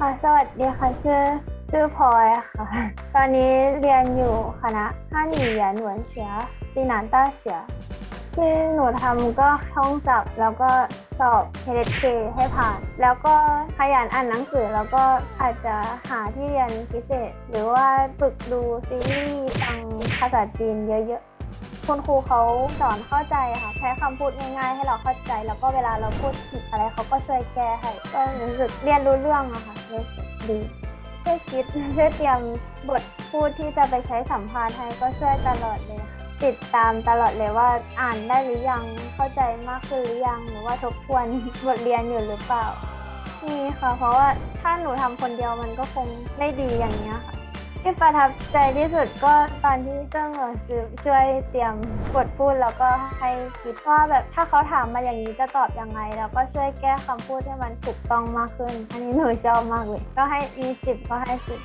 สวัสดีค่ะชื่อชื่อพลอยค่ะ ตอนนี้เรียนอยู่คณะห้าหนีหรียญหนวนเสียซีนานต้าเสียที่หนูทำก็ท่องจับแล้วก็สอบ HSK ให้ผ่าน แล้วก็ขยันอ่านหนังสือแล้วก็อาจจะหาที่เรียนพิเศษ หรือว่าฝึกดูซีรีส์ฟังภาษาจีนเยอะๆคุณครูเขาสอนเข้าใจค่ะใช้คำพูดง่ายๆ ให้เราเข้าใจ แล้วก็เวลาเราพูดผิดอะไรเขาก็ช่วยแก้ให้ก็รู้สึกเรียนรู้เรื่องอะค่ะ รู้สึกดีช่วยคิดช่วยเตรียมบทพูดที่จะไปใช้สัมภาษณ์ให้ก็ช่วยตลอดเลยค่ะติดตามตลอดเลยว่าอ่านได้หรือยังเข้าใจมากขึ้นหรือยังหรือว่าทบทวนบทเรียนอยู่หรือเปล่านี่ค่ะ เพราะว่าถ้าหนูทำคนเดียวมันก็คงไม่ดีอย่างนี้ยค่ะ ที่ประทับใจที่สุดก็ตอนที่เจ้าหนูซื้อช่วยเตรียมบทพูดแล้วก็ให้คิดว่าแบบถ้าเขาถามมาอย่างนี้จะตอบยังไง แล้วก็ช่วยแก้คำพูดให้มันถูกต้องมากขึ้น อันนี้หนูชอบมากเลย ก็ให้มีสิบก็ให้สิบ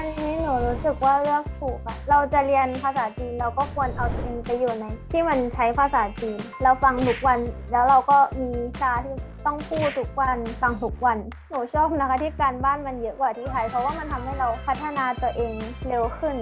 อันนี้หนูรู้สึกว่าเลือกถูกอะเราจะเรียนภาษาจีนเราก็ควรเอาตัวเองไปอยู่ในที่มันใช้ภาษาจีน เราฟังทุกวัน แล้วเราก็มีชาที่ต้องพูดทุกวันฟังทุกวัน หนูชอบนะคะที่การบ้านมันเยอะกว่าที่ไทย เพราะว่ามันทำให้เราพัฒนาตัวเองเร็วขึ้น